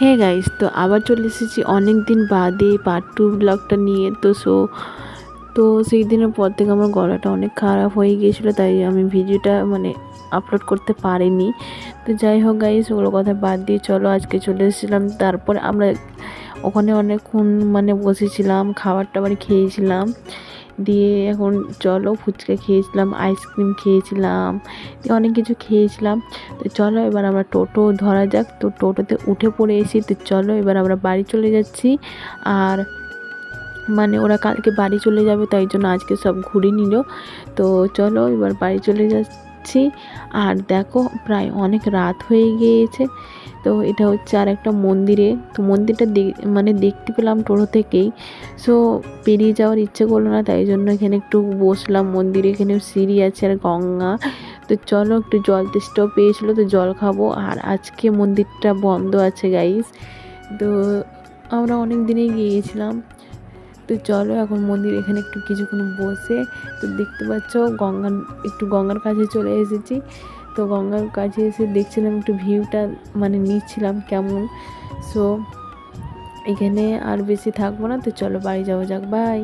হ্যাঁ গাইস তো আবার চলে এসেছি অনেক দিন বাদে পার্ট টু ব্লগটা নিয়ে। তো সো তো সেই দিনের পর থেকে আমার গলাটা অনেক খারাপ হয়ে গিয়েছিল, তাই আমি ভিডিওটা মানে আপলোড করতে পারিনি। তো যাই হোক গাইস ওগুলো কথা বাদ দিয়ে চলো, আজকে চলে এসেছিলাম। তারপরে আমরা ওখানে অনেকক্ষণ মানে বসেছিলাম খাবার টাবার খেয়েছিলাম। দিয়ে এখন চলো ফুচকা খেয়েছিলাম আইসক্রিম খেয়েছিলাম অনেক কিছু খেয়েছিলাম। তো চলো এবার আমরা টোটো ধরা যাক। তো টোটোতে উঠে পড়ে এসি তো চলো এবার আমরা বাড়ি চলে যাচ্ছি। আর মানে ওরা কালকে বাড়ি চলে যাবে, তাই জন্য আজকে সব ঘুরে নিল। তো চলো এবার বাড়ি চলে যাচ্ছি। আর দেখো, প্রায় অনেক রাত হয়ে গিয়েছে। তো এটা হচ্ছে আর একটা মন্দিরে। তো মন্দিরটা মানে দেখতে পেলাম টোটো থেকেই। সো পেরিয়ে যাওয়ার ইচ্ছে করল না, তাই জন্য এখানে একটু বসলাম। মন্দিরে এখানে সিঁড়ি আছে আর গঙ্গা। তো চলো, একটু জল তেষ্টাও পেয়েছিলো, তো জল খাব। আর আজকে মন্দিরটা বন্ধ আছে গাইস তো আমরা অনেক দিনেই গিয়েছিলাম। তো চলো এখন মন্দির এখানে একটু কিছুক্ষণ বসে। তো দেখতে পাচ্ছ গঙ্গার, একটু গঙ্গার কাছে চলে এসেছি। তো গঙ্গার কাছে এসে দেখছিলাম একটু ভিউটা মানে নিচ্ছিলাম কেমন। সো এখানে আর বেশি থাকব না। তো চলো বাড়ি যাওয়া যাক। বাই